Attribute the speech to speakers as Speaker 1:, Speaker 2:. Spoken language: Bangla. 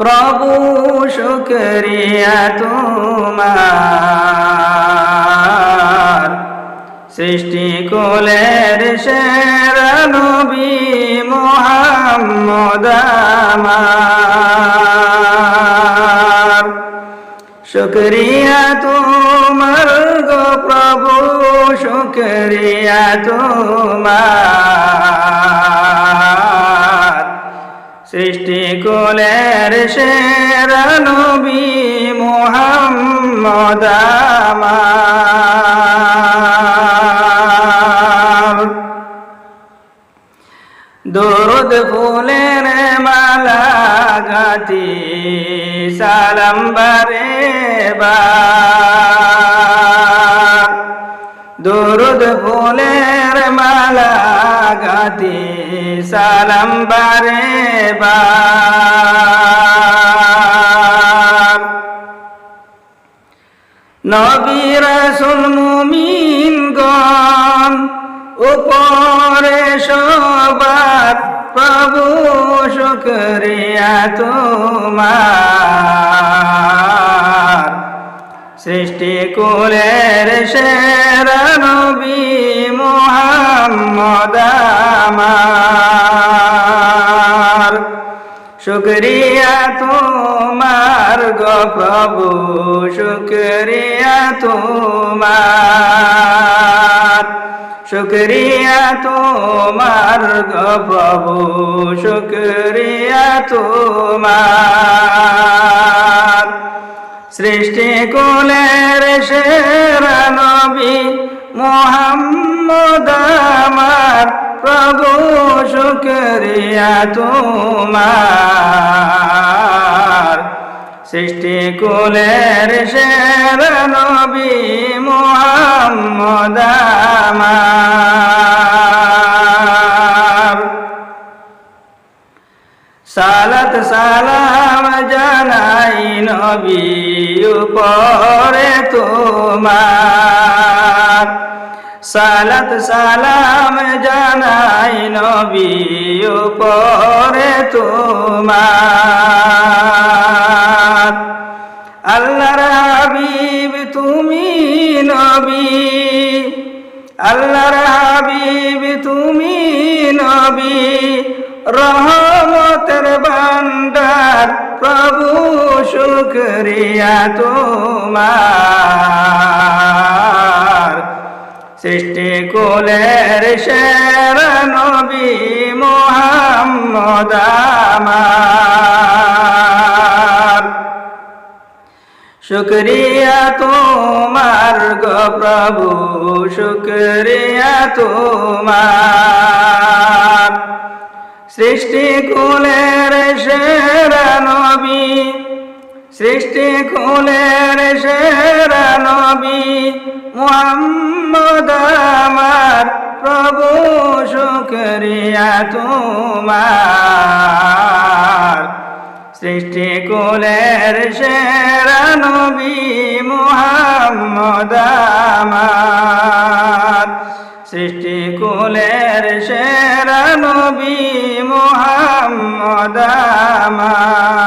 Speaker 1: প্রভু শুক্রিয়া তোমার। সৃষ্টি কোলের শের নবী মোহাম্মদ শুক্রিয়া তোমার গো প্রভু শুক্রিয়া তোমার। সৃষ্টি কোলের শের নবী মোহাম্মদ দরুদ ফুলের মালা গাতি সালাম বার। দরুদ ফুলের মালা গাতি সালাম বারে বার নবী রাসুল মুমিন গণ, উপরে সবার প্রভু শুক্রিয়া তোমার। সৃষ্টি কুলের মোহাম্মদ আমার শুক্রিয়া তোমার গো প্রভু, শুক্রিয়া তোমার। শুক্রিয়া তোমার গো প্রভু, শুক্রিয়া তোমার। সৃষ্টি কুলের শের নবী মোহাম্মদ আমার প্রভু শুক্রিয়া তোমার। সৃষ্টি কুলের শের নবী মোহাম্মদ সালাত সালাম জানাই নবী উপরে তোমার। সালাত সালাম জানাই নবী উপরে তোমার। আল্লাহর হাবিব, তুমি নবী। আল্লাহর হাবিব, তুমি নবী। রহমতের ভান্ডার প্রভু শুক্রিয়া তোমার। কোলের শের নবী মোহাম্মদ আমার। শুক্রিয়া তোমার গো প্রভু, শুক্রিয়া তোমার। সৃষ্টি কুলের সেরা নবী সৃষ্টি কুলের সেরা নবী মোহাম্মদ আমার প্রভু শুক্রিয়া তোমার। সৃষ্টি কুলের সেরা নবী মোহাম্মদ আমার। সৃষ্টি কুলের সেরা নবী মোহাম্মদ আমার।